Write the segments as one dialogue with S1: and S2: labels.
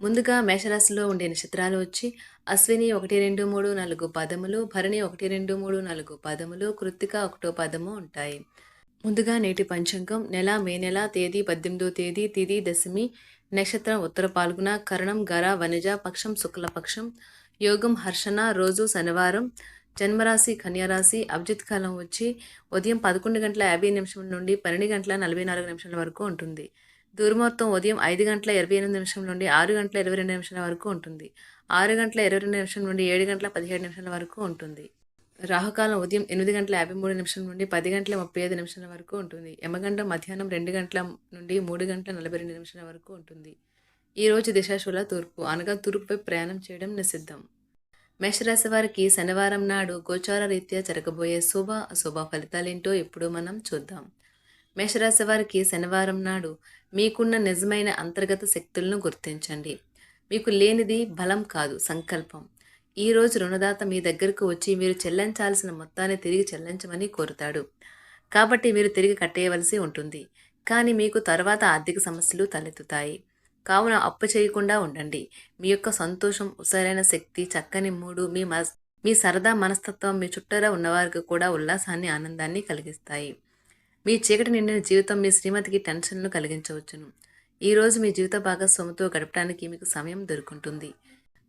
S1: ముందుగా మేషరాశిలో ఉండే నక్షత్రాలు వచ్చి అశ్విని ఒకటి రెండు మూడు నాలుగు పదములు భరణి ఒకటి రెండు మూడు నాలుగు పదములు కృత్తిక ఒకటో పదము ఉంటాయి. ముందుగా నేటి పంచాంగం నెల మే నెల తేదీ పద్దెనిమిదో తేదీ తిది దశమి నక్షత్రం ఉత్తర పాల్గొన కరణం గర వనజ పక్షం శుక్లపక్షం యోగం హర్షణ రోజు శనివారం జన్మరాశి కన్యారాశి అభిజిత్ కాలం వచ్చి ఉదయం పదకొండు గంటల యాభై నిమిషం నుండి పన్నెండు గంటల నలభై నాలుగు నిమిషాల వరకు ఉంటుంది. దుర్ముహూర్తం ఉదయం ఐదు గంటల ఇరవై ఎనిమిది నిమిషం నుండి ఆరు గంటల ఇరవై రెండు నిమిషాల వరకు ఉంటుంది. ఆరు గంటల ఇరవై రెండు నిమిషం నుండి ఏడు గంటల పదిహేడు నిమిషాల వరకు ఉంటుంది. రాహుకాలం ఉదయం ఎనిమిది గంటల యాభై మూడు నిమిషం నుండి పది గంటల ముప్పై ఐదు నిమిషాల వరకు ఉంటుంది. యమగండం మధ్యాహ్నం రెండు గంటల నుండి మూడు గంటల నలభై రెండు నిమిషాల వరకు ఉంటుంది. ఈరోజు రోజు దిశాశూల తూర్పు అనగా తూర్పుపై ప్రయాణం చేయడం నిషిద్ధం. మేషరాశి వారికి శనివారం నాడు గోచార రీత్యా జరగబోయే శుభ అశుభ ఫలితాలేంటో ఇప్పుడు మనం చూద్దాం. మేషరాశి వారికి శనివారం నాడు మీకున్న నిజమైన అంతర్గత శక్తులను గుర్తించండి. మీకు లేనిది బలం కాదు సంకల్పం. ఈ రోజు రుణదాత మీ దగ్గరకు వచ్చి మీరు చెల్లించాల్సిన మొత్తాన్ని తిరిగి చెల్లించమని కోరుతాడు. కాబట్టి మీరు తిరిగి కట్టేయవలసి ఉంటుంది. కానీ మీకు తర్వాత ఆర్థిక సమస్యలు తలెత్తుతాయి. కావున అప్పు చేయకుండా ఉండండి. మీ యొక్క సంతోషం ఉసరైన శక్తి చక్కని మూడు మీ మీ సరదా మనస్తత్వం మీ చుట్టూరా ఉన్నవారికి కూడా ఉల్లాసాన్ని ఆనందాన్ని కలిగిస్తాయి. మీ చీకటి నిండిన జీవితం మీ శ్రీమతికి టెన్షన్ను కలిగించవచ్చును. ఈరోజు మీ జీవిత భాగస్వామితో గడపడానికి మీకు సమయం దొరుకుంటుంది.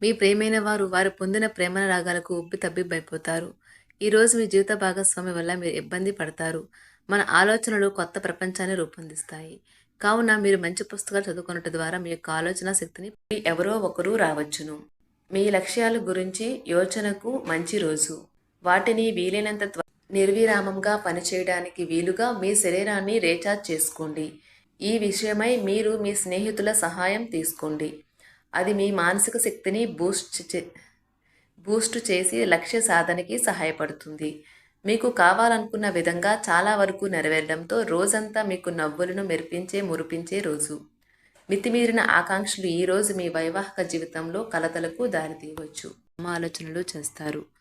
S1: మీ ప్రేమైన వారు వారు పొందిన ప్రేమల రాగాలకు ఉబ్బి తబ్బిబ్బైపోతారు. ఈరోజు మీ జీవిత భాగస్వామి వల్ల మీరు ఇబ్బంది పడతారు. మన ఆలోచనలు కొత్త ప్రపంచాన్ని రూపొందిస్తాయి. కావున మీరు మంచి పుస్తకాలు చదువుకున్నట్టు ద్వారా మీ యొక్క ఆలోచన శక్తిని ఎవరో ఒకరు రావచ్చును. మీ లక్ష్యాల గురించి యోచనకు మంచి రోజు. వాటిని వీలైనంత నిర్విరామంగా పనిచేయడానికి వీలుగా మీ శరీరాన్ని రీఛార్జ్ చేసుకోండి. ఈ విషయమై మీరు మీ స్నేహితుల సహాయం తీసుకోండి. అది మీ మానసిక శక్తిని బూస్ట్ చే బూస్ట్ చేసి లక్ష్య సాధనకి సహాయపడుతుంది. మీకు కావాలనుకున్న విధంగా చాలా వరకు నెరవేరడంతో రోజంతా మీకు నవ్వులను మెరిపించే మురిపించే రోజు. మితిమీరిన ఆకాంక్షలు ఈరోజు మీ వైవాహిక జీవితంలో కలతలకు దారితీయవచ్చు. ఆలోచనలు చేస్తారు.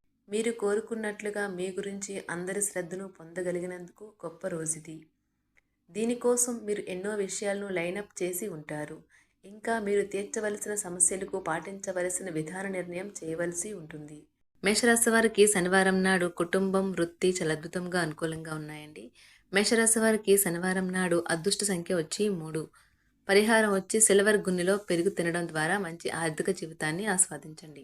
S1: మీరు కోరుకున్నట్లుగా మీ గురించి అందరి శ్రద్ధను పొందగలిగినందుకు గొప్ప రోజుది. దీనికోసం మీరు ఎన్నో విషయాలను లైనప్ చేసి ఉంటారు. ఇంకా మీరు తీర్చవలసిన సమస్యలకు పాటించవలసిన విధాన నిర్ణయం చేయవలసి ఉంటుంది. మేషరాశి వారికి శనివారం నాడు కుటుంబం వృత్తి చాలా అద్భుతంగా అనుకూలంగా ఉన్నాయండి. మేషరాశి వారికి శనివారం నాడు అదృష్ట సంఖ్య వచ్చి మూడు. పరిహారం వచ్చి సిల్వర్ గున్నెలో పెరుగు తినడం ద్వారా మంచి ఆర్థిక జీవితాన్ని ఆస్వాదించండి.